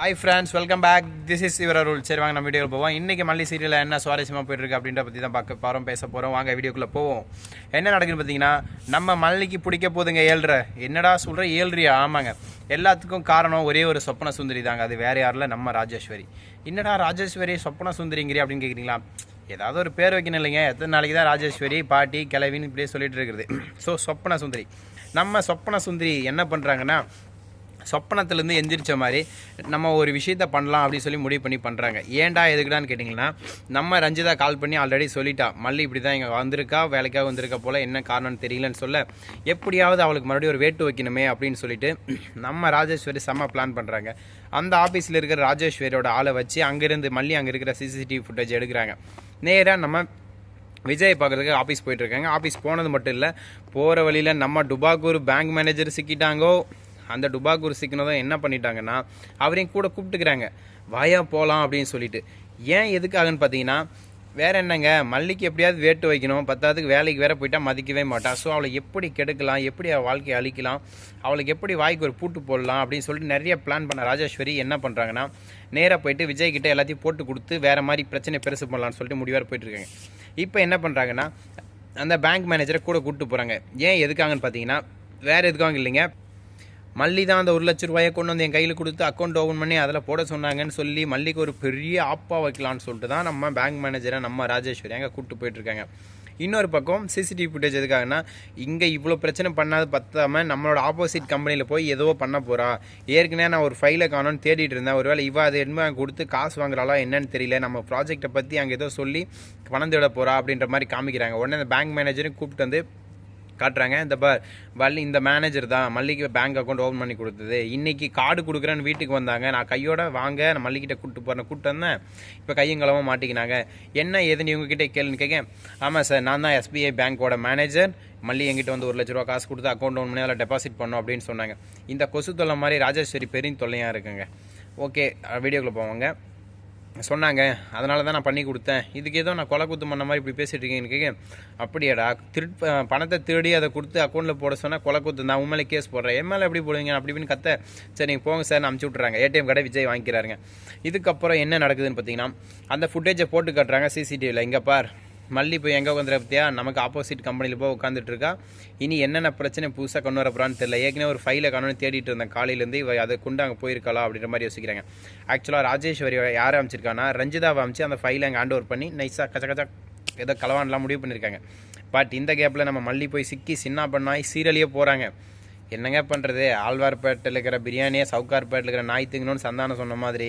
Hi friends welcome back this is your rule சரி வாங்க நம்ம வீடியோவில் போவோம். இன்றைக்கி மல்லி சீரியலில் என்ன சுவாரஸ்யமாக போயிட்டுருக்கு அப்படின்ற பற்றி தான் பார்க்க போகிறோம் பேச போகிறோம் வாங்க வீடியோக்குள்ளே போவோம். என்ன நடக்குதுன்னு பார்த்தீங்கன்னா நம்ம மல்லிக்கு பிடிக்க போதுங்க ஏழ்ற. என்னடா சொல்கிற ஏழ்றியா? ஆமாங்க. எல்லாத்துக்கும் காரணம் ஒரே ஒரு சொப்பன சுந்தரி தாங்க. அது வேறு யாரில் நம்ம ராஜேஸ்வரி. என்னடா ராஜேஸ்வரி சொப்பன சுந்தரிங்கிரி அப்படின்னு கேட்குறீங்களா ஏதாவது ஒரு பேர் வைக்கணும் இல்லைங்க. எத்தனை நாளைக்கு தான் ராஜேஸ்வரி பாட்டி கிளவின்னு இப்படியே சொல்லிட்டு இருக்கிறது ஸோ சொப்பன சுந்தரி. நம்ம சொப்பன சுந்தரி என்ன பண்ணுறாங்கன்னா சொப்பனத்துலேருந்து எந்திரிச்ச மாதிரி நம்ம ஒரு விஷயத்த பண்ணலாம் அப்படின்னு சொல்லி முடிவு பண்ணி பண்ணுறாங்க ஏன்டா எதுக்குடான்னு கேட்டிங்கன்னா நம்ம ரஞ்சிதா கால் பண்ணி ஆல்ரெடி சொல்லிட்டா. மல்லி இப்படி தான் இங்கே வந்திருக்கா வேலைக்காக வந்திருக்க போல் என்ன காரணம்னு தெரியலன்னு சொல்ல எப்படியாவது அவளுக்கு மறுபடியும் ஒரு வேட்டு வைக்கணுமே அப்படின்னு சொல்லிட்டு நம்ம ராஜேஸ்வரி செம்ம பிளான் பண்ணுறாங்க அந்த ஆஃபீஸில் இருக்கிற ராஜேஸ்வரியோட ஆளை வச்சு அங்கேருந்து மல்லி அங்கே இருக்கிற சிசிடிவி ஃபுட்டேஜ் எடுக்கிறாங்க. நேராக நம்ம விஜய் பார்க்குறதுக்கு ஆஃபீஸ் போயிட்டுருக்காங்க ஆஃபீஸ் போனது மட்டும் இல்லை போகிற வழியில் நம்ம டுபாக்கூர் பேங்க் மேனேஜர் சிக்கிட்டாங்கோ அந்த டுபா டுபாக்கூர் தான் என்ன பண்ணிட்டாங்கன்னா அவரையும் கூட கூப்பிட்டுக்கிறாங்க. வாயா போகலாம் அப்படின்னு சொல்லிட்டு. ஏன் எதுக்காகன்னு பார்த்தீங்கன்னா வேற என்னங்க மல்லிக்கு எப்படியாவது வேட்டு வைக்கணும். பத்தாவதுக்கு வேலைக்கு வேற போயிட்டா மதிக்கவே மாட்டான் ஸோ அவளை எப்படி கெடுக்கலாம் எப்படி அவள் வாழ்க்கையை அழிக்கலாம் அவளுக்கு எப்படி வாய்க்கு ஒரு பூட்டு போடலாம் அப்படின்னு சொல்லிட்டு நிறைய பிளான் பண்ண ராஜேஸ்வரி என்ன பண்ணுறாங்கன்னா நேராக போயிட்டு விஜய் கிட்டே எல்லாத்தையும் போட்டு கொடுத்து வேற மாதிரி பிரச்சனை பெருசு பண்ணலாம்னு சொல்லிட்டு முடிவாக போயிட்டு இருக்காங்க. இப்போ என்ன பண்ணுறாங்கன்னா அந்த பேங்க் மேனேஜரை கூட கூப்பிட்டு போகிறாங்க ஏன் எதுக்காகன்னு பார்த்தீங்கன்னா வேறு எதுக்காக இல்லைங்க மல்லி தான் அந்த ஒரு லட்ச ரூபாயை கொண்டு வந்து என் கையில் கொடுத்து அக்கௌண்ட் ஓப்பன் பண்ணி அதில் போட சொன்னாங்கன்னு சொல்லி மல்லிக்கு ஒரு பெரிய ஆப்பா வைக்கலான்னு சொல்லிட்டு தான் நம்ம பேங்க் மேனேஜரை நம்ம ராஜேஸ்வரி அங்கே கூப்பிட்டு போயிட்டுருக்காங்க இன்னொரு பக்கம் சிசிடிவி ஃபுட்டேஜ் எதுக்காகனா இங்கே இவ்வளோ பிரச்சனை பண்ணாது பத்தாமல் நம்மளோட ஆப்போசிட் கம்பெனியில் போய் ஏதோ பண்ண போகிறா ஏற்கனவே நான் ஒரு ஃபைலை காணோன்னு தேடிட்டு இருந்தேன். ஒருவேளை இவ அதை என்ன கொடுத்து காசு வாங்குறாளா என்னன்னு தெரியல. நம்ம ப்ராஜெக்ட்டை பற்றி அங்கே ஏதோ சொல்லி பணம் தேட போகிறா அப்படின்ற மாதிரி காமிக்கிறாங்க. உடனே அந்த பேங்க் மேனேஜரும் கூப்பிட்டு வந்து காட்டுறாங்க. இந்த பார் வள்ளி இந்த மேனேஜர் தான் மல்லிக்கு பேங்க் அக்கௌண்ட் ஓப்பன் பண்ணி கொடுத்தது. இன்னைக்கு கார்டு கொடுக்குறேன்னு வீட்டுக்கு வந்தாங்க. நான் கையோட வாங்க நான் மல்லிக்கிட்ட கூப்பிட்டு போகிறேன் கூப்பிட்டு வந்தேன். இப்போ கையங்களமாக மாட்டிக்கினாங்க. என்ன ஏதுன்னு இவங்ககிட்ட கேளுன்னு கேட்க ஆமாம் சார் நான் தான் எஸ்பிஐ பேங்க்கோட மேனேஜர் மல்லி எங்கிட்ட வந்து ஒரு லட்ச ரூபா காசு கொடுத்து அக்கௌண்ட் ஓன் பண்ணி அதில் டெபாசிட் பண்ணோம் அப்படின்னு சொன்னாங்க. இந்த கொசு தொல்லை மாதிரி ராஜேஸ்வரி பெரிய தொல்லையாக இருக்குங்க. ஓகே வீடியோக்குள்ளே போவாங்க. சொன்னாங்க. அதனால தான் நான் பண்ணி கொடுத்தேன். இதுக்கு ஏதோ நான் கொலை குத்து பண்ண மாதிரி இப்படி பேசிகிட்டு இருக்கீங்கன்னு கேட்க அப்படியாடா திரு பணத்தை திருடி அதை கொடுத்து அக்கௌண்ட்டில் போட சொன்னால் கொலை குத்து நான் உண்மையிலே கேஸ் போடுறேன். என் மேலே எப்படி போடுவீங்க? அப்படி இப்படின்னு கத்த. சரி நீங்கள் போங்க சார் அமுச்சு விட்றாங்க ஏடிஎம் கடை விஜய் வாங்கிக்கிறாருங்க. இதுக்கப்புறம் என்ன நடக்குதுன்னு பார்த்தீங்கன்னா அந்த ஃபுட்டேஜை போட்டு காட்டுறாங்க சிசிடிவியில் இங்கே பார். மல்லி போய் எங்கே உட்காந்துரு நமக்கு ஆப்போசிட் கம்பெனியில் போய் உட்காந்துட்டு இருக்கா இனி என்னென்ன பிரச்சனை புதுசாக கொண்டு வரப்போறான்னு தெரியல. ஏற்கனவே ஒரு ஃபைலை காணும்னு தேடிட்டு இருந்தேன். காலையிலேருந்து இவ அதை கொண்டு அங்கே போயிருக்கலாம் அப்படின்ற மாதிரி யோசிக்கிறாங்க. ஆக்சுவலாக ராஜேஸ்வரி யாரை அமைச்சிருக்கானா ரஞ்சிதாவை அமைச்சு அந்த ஃபைலை அங்கே ஹேண்ட் ஓவர் பண்ணி நைஸாக கச்ச கச்சா ஏதோ கலவான்லாம் முடிவு பண்ணியிருக்காங்க பட் இந்த கேப்பில் நம்ம மல்லி போய் சிக்கி சின்ன பண்ணாய் சீரழியே போகிறாங்க என்னங்க பண்ணுறது ஆழ்வார்பேட்டில் இருக்கிற பிரியாணியை சவுகார்பேட்டில் இருக்கிற நாய் திங்கணும்னு சந்தானம் சொன்ன மாதிரி.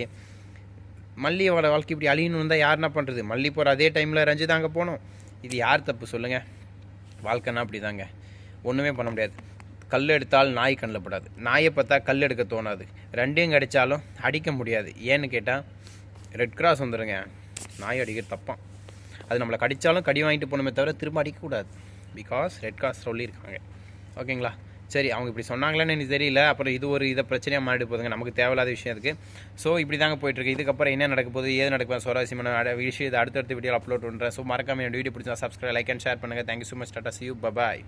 மல்லியோட வாழ்க்கை இப்படி அழியணும் தான் யார் என்ன பண்ணுறது மல்லி போகிற அதே டைமில் ரஞ்சிதா அங்கே போகணும். இது யார் தப்பு சொல்லுங்கள் வாழ்க்கைன்னா அப்படி தாங்க ஒன்றுமே பண்ண முடியாது. கல் எடுத்தால் நாய் கண்ணில் படாது. நாயை பார்த்தா கல் எடுக்க தோணாது. ரெண்டையும் கடிச்சாலும் அடிக்க முடியாது. ஏன்னு கேட்டால் ரெட் கிராஸ் வந்துடுங்க நாய் அடிக்கிற தப்பான் அது நம்மளை கடித்தாலும் கடி வாங்கிட்டு போகணுமே தவிர திரும்ப அடிக்கக்கூடாது. பிகாஸ் ரெட் கிராஸ் சொல்லியிருக்காங்க. ஓகேங்களா சரி அவங்க இப்படி சொன்னாங்களேன்னு எனக்கு தெரியல. அப்புறம் இது ஒரு இதை பிரச்சனையாக மாறிட்டு போதுங்க நமக்கு தேவையில்லாத விஷயம் இருக்குது ஸோ இப்படி தாங்க போயிட்டுருக்கு. இதுக்கப்புறம் என்ன நடக்க போகுது ஏது நடக்கும் சுவாரஸ்யமான விஷயம் இதை அடுத்தடுத்த வீடியோ அப்லோட் பண்ணுறேன் ஸோ மறக்காம என்னோட வீடியோ பிடிச்சா சப்ஸ்கிரைப் லைக் அண்ட் ஷேர் பண்ணுங்கள் thank you so much tata see you bye bye